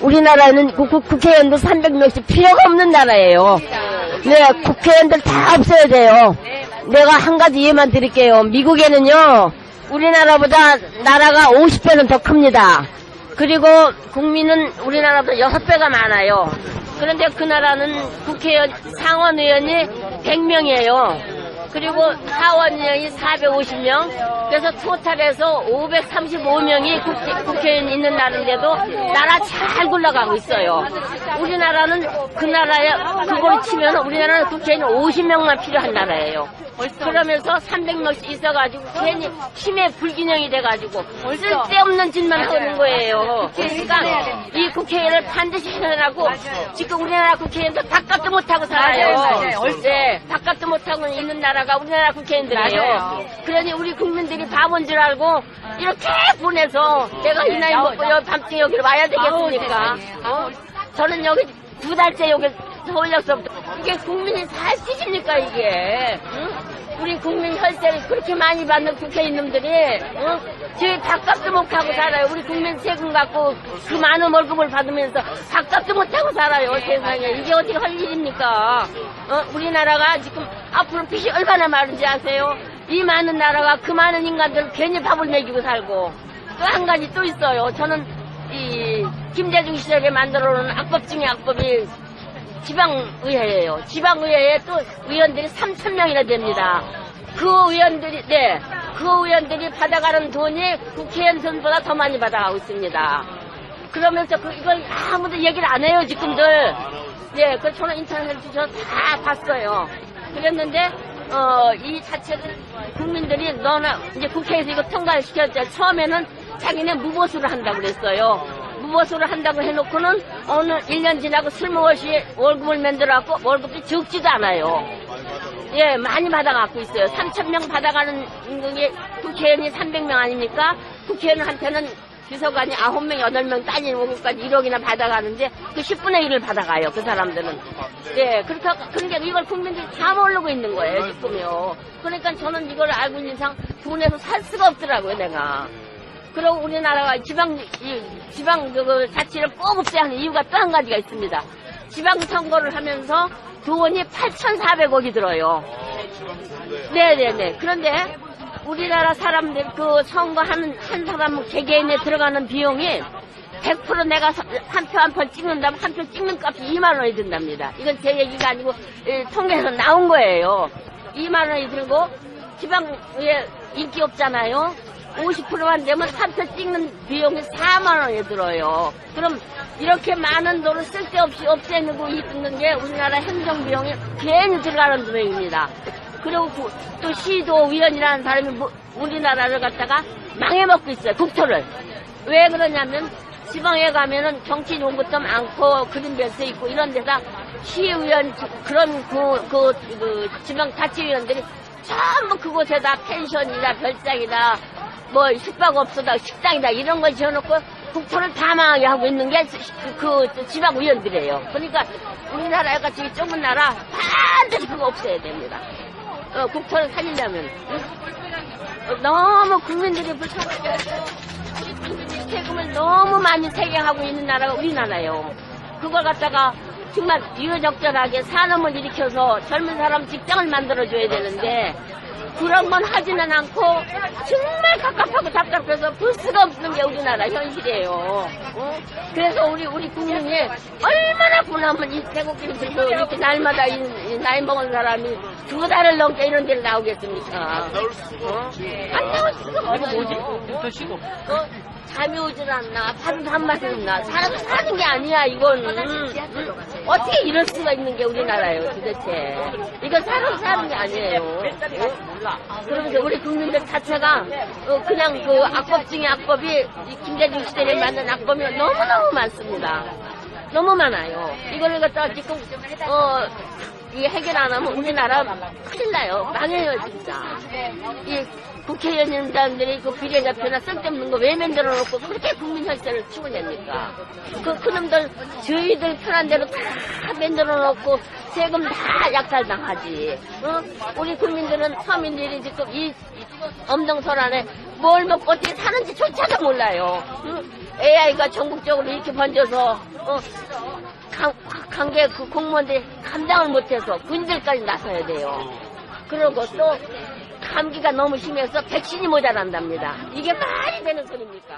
우리나라는 국- 국- 국회의원들 300명씩 필요가 없는 나라예요. 네, 국회의원들 다 없어야 돼요. 내가 한 가지 예만 드릴게요. 미국에는요, 우리나라보다 나라가 50배는 더 큽니다. 그리고 국민은 우리나라보다 6배가 많아요. 그런데 그 나라는 국회의원, 상원의원이 100명이에요. 그리고 하원의원이 450명, 그래서 토탈해서 535명이 국회, 국회의원 있는 나라인데도 나라 잘 굴러가고 있어요. 우리나라는 그 나라에 그걸 치면 우리나라는 국회의원 50명만 필요한 나라예요. 그러면서 300명씩 있어가지고 괜히 힘의 불균형이 돼가지고 쓸데없는 짓만 하는 거예요. 그러니까 이 국회의원을 반드시 해내라고 지금 우리나라 국회의원들 바깥도 못하고 살아요. 네, 바깥도 못하고 있는 나라가 우리나라 국회의원들이에요. 그러니 우리 국민들이 바본 줄 알고 이렇게 보내서 내가 이 나이 먹고 여기 밤새 여기를 와야 되겠습니까? 어? 저는 여기 두 달째 여기 서울역서부터 이게 국민이 살 짓입니까 이게? 응? 우리 국민 혈세를 그렇게 많이 받는 국회의원들이 응? 저희 밥값도 못 하고 살아요. 우리 국민 세금 갖고 그 많은 월급을 받으면서 밥값도 못 하고 살아요. 세상에 이게 어떻게 할 일입니까? 어? 우리나라가 지금 앞으로 빚이 얼마나 많은지 아세요? 이 많은 나라가 그 많은 인간들 괜히 밥을 먹이고 살고 또 한 가지 또 있어요. 저는 이 김대중 시절에 만들어 놓은 악법 중에 악법이 지방의회예요. 지방의회에 또 의원들이 3천 명이나 됩니다. 그 의원들이 네, 그 의원들이 받아가는 돈이 국회의원 돈보다 더 많이 받아가고 있습니다. 그러면서 그 이걸 아무도 얘기를 안 해요 지금들. 네, 그 저는 인터넷에서 저다 봤어요. 그랬는데 어, 이 자체를 국민들이 너나 이제 국회에서 이거 통과를 시켰죠. 처음에는 자기네 무보수를 한다고 그랬어요. 무보수를 한다고 해놓고는 어느 1년 지나고 슬무엇이 월급을 만들어갖고 월급이 적지도 않아요. 예, 많이 받아갖고 있어요. 3,000명 받아가는 게 국회의원이 300명 아닙니까? 국회의원한테는 비서관이 9명, 8명 딸린 월급까지 1억이나 받아가는데 그 10분의 1을 받아가요, 그 사람들은. 예, 그렇게, 그러니까 이걸 국민들이 다 모르고 있는 거예요, 지금요. 그러니까 저는 이걸 알고 있는 이상 분해서 살 수가 없더라고요, 내가. 그리고 우리나라가 지방, 이, 지방 그 자치를 꼭 없애야 하는 이유가 또 한 가지가 있습니다. 지방 선거를 하면서 돈이 8,400억이 들어요. 네네네. 그런데 우리나라 사람들 그 선거하는 한 사람 개개인에 들어가는 비용이 100% 내가 한 표 한 표 찍는다면 한 표 찍는 값이 2만 원이 든답니다. 이건 제 얘기가 아니고 이, 통계에서 나온 거예요. 2만 원이 들고 지방에 인기 없잖아요. 50%만 되면 한표 찍는 비용이 4만 원이 들어요. 그럼 이렇게 많은 돈을 쓸데없이 없애고 있는 게 우리나라 행정 비용이 괜히 들어가는 비용입니다. 그리고 그- 또 시도 위원이라는 사람이 뭐- 우리나라를 갖다가 망해먹고 있어요. 국토를. 왜 그러냐면 지방에 가면은 정치 좋은 것도 많고 그림별서 있고 이런 데다 시의원 그런 그, 그, 그 지방 자치위원들이 전부 그곳에다 펜션이다 별장이다 뭐 숙박업소다 식당이다 이런 걸 지어놓고 국토를 다 망하게 하고 있는 게 그 지방 의원들이에요. 그러니까 우리나라 같이 좁은 나라 반드시 그거 없애야 됩니다. 어, 국토를 살리려면 응? 어, 너무 국민들이 불편하게 세금을 너무 많이 세경하고 있는 나라가 우리나라예요. 그걸 갖다가 정말 유효적절하게 산업을 일으켜서 젊은 사람 직장을 만들어줘야 되는데 그런 건 하지는 않고 정말 갑갑하고 답답해서 볼 수가 없는 게 우리나라 현실이에요. 어? 그래서 우리 우리 국민이 얼마나 분하면 이 태국인 들고 이렇게 날마다 이, 이 나이 먹은 사람이 두 달을 넘게 이런 데를 나오겠습니까? 어? 안 나올 수가 없어요. 더 쉬고. 어? 잠이 오질 않나, 밥도 한 맛이 없나. 사람 사는 게 아니야, 이건. 음, 음. 어떻게 이럴 수가 있는 게 우리나라예요, 도대체. 이건 사람 사는 게 아니에요. 몰라. 그러면서 우리 국민들 자체가, 어, 그냥 그 악법 중에 악법이, 이 김대중 시대에 만든 악법이 너무너무 많습니다. 너무 많아요. 이거를 갖다가 지금, 어, 이 해결 안 하면 우리나라 큰일 나요. 망해요, 진짜. 이 국회의원들이 그 비례대표나 쓸데없는 거 왜 만들어 놓고 그렇게 국민 혈세를 치고 냅니까? 그, 그놈들, 저희들 편한 대로 다 만들어 놓고 세금 다 약탈당하지. 어? 우리 국민들은 서민들이 지금 이, 이 엄동설 안에 뭘 먹고 어떻게 사는지 조차도 몰라요. 응? AI가 전국적으로 이렇게 번져서 어, 관, 관계 그 공무원들이 감당을 못해서 군들까지 나서야 돼요. 그리고 또 감기가 너무 심해서 백신이 모자란답니다. 이게 말이 되는 소리입니까?